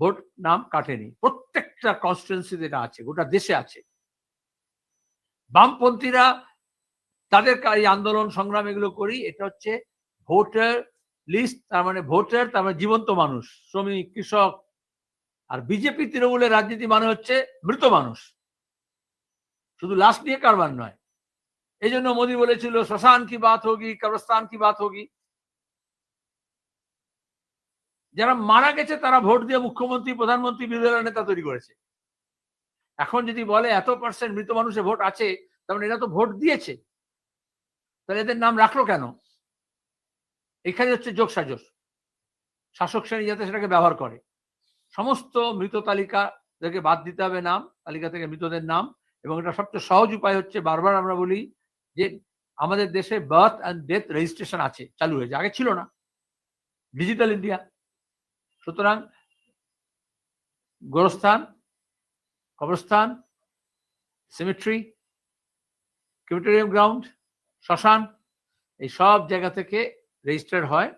Vote নাম কাটেনি। প্রত্যেকটা কনস্টিটুয়েন্সিতে এটা আছে, গোটা দেশে আছে। বামপন্থীরা তাদের এই আন্দোলন সংগ্রাম এগুলো করি, এটা হচ্ছে ভোটার লিস্ট তার মানে ভোটার, তার মানে জীবন্ত মানুষ, শ্রমিক, কৃষক, আর বিজেপি, তৃণমূলের রাজনীতি মানে হচ্ছে মৃত মানুষ। শুধু লাশ নিয়ে কারবার নয়। এই জন্য মোদী বলেছিল, শ্মশান কি বাত হোগি, কবরস্থান কি বাত হোগি। যারা মারা গেছে, তারা ভোট দিয়ে মুখ্যমন্ত্রী, প্রধানমন্ত্রী বিরোধী নেতা তৈরি করেছে। এখন যদি বলে এত পার্সেন্ট মৃত মানুষের ভোট আছে, তার মানে এরা তো ভোট দিয়েছে। তাহলে এদের নাম রাখল কেন? এখানে হচ্ছে যোগ সাজস। শাসক শ্রেণি যাতে সেটাকে ব্যবহার করে। সমস্ত মৃত তালিকা থেকে বাদ দিতে হবে নাম, তালিকা থেকে মৃতদের নাম, এবং এটা সবচেয়ে সহজ উপায় হচ্ছে বারবার আমরা বলি যে আমাদের দেশে বার্থ অ্যান্ড ডেথ রেজিস্ট্রেশন আছে, চালু হয়েছে। আগে ছিল না। ডিজিটাল ইন্ডিয়া সুতরাং গোরস্থান কবরস্থান সিমেট্রি ক্রিমিটোরিয়াম গ্রাউন্ড শ্মশান এই সব জায়গা থেকে রেজিস্টার হয়।